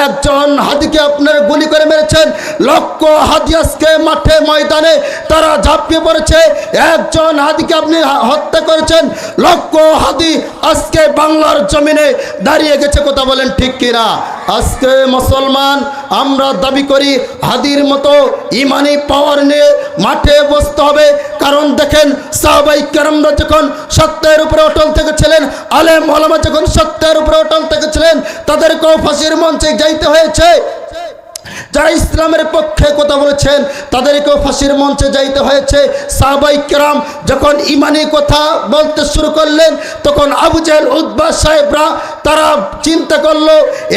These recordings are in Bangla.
একজন হাদিকে আপনার গুলি করে মেরেছেন, লক্ষ হাদি আজকে মাঠে ময়দানে তারা ঝাঁপিয়ে পড়েছে। একজন হাদিকে আপনি হত্যা করেছেন, লক্ষ হাদি আজকে বাংলার জমিনে দাঁড়িয়ে গেছে, কথা বলেন ঠিক কিনা? আজকে মুসলমান, আমরা দাবি করি হাদির মতো ইমানি পাওয়ার নিয়ে মাঠে বসতে হবে। কারণ দেখেন, সাহাবাই কেরামরা যখন সত্যের উপরে অটল থেকেছিলেন, আলেম আলমা যখন সত্যের উপরে অটল থেকেছিলেন, তাদেরকেও ফাঁসির মঞ্চে যাইতে হয়েছে। যারা ইসলামের পক্ষে কথা বলেছেন, তাদেরকেও ফাঁসির মঞ্চে যাইতে হয়েছে। সাহাবাই কেরাম যখন ইমানি কথা বলতে শুরু করলেন, তখন আবু জাহেল উদ্বা সাহেবরা তারা চিন্তা করল,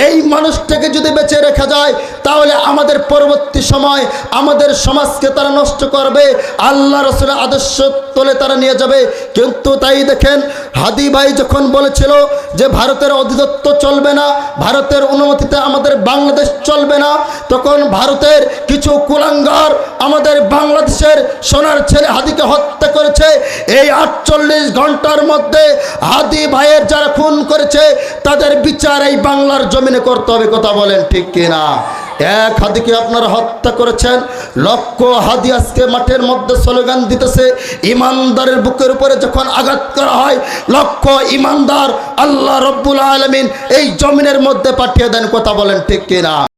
এই মানুষটাকে যদি বেঁচে রেখা যায়, তাহলে আমাদের পরবর্তী সময় আমাদের সমাজকে তারা নষ্ট করবে। আল্লাহ রসুলের আদর্শ তোলে তারা নিয়ে যাবে। কিন্তু তাই দেখেন, হাদি ভাই যখন বলেছিল যে ভারতের অধিদত্ত চলবে না, ভারতের অনুমতিতে আমাদের বাংলাদেশ চলবে না, তখন ভারতের কিছু কুলাঙ্গার আমাদের বাংলাদেশের সোনার ছেলে হাদিকে হত্যা করেছে। এই আটচল্লিশ ঘণ্টার মধ্যে হাদি ভাইয়ের যারা খুন করেছে, তাদের বিচার এই বাংলার জমিনে করতে হবে, কথা বলেন ঠিক কিনা? এক হাদিকে আপনারা হত্যা করেছেন, লক্ষ হাদি আজকে মাঠের মধ্যে স্লোগান দিতেছে, ইমানদারের বুকের উপরে যখন আঘাত করা হয়, লক্ষ ইমানদার আল্লাহ রব্বুল আলমিন এই জমিনের মধ্যে পাঠিয়ে দেন, কথা বলেন ঠিক কিনা?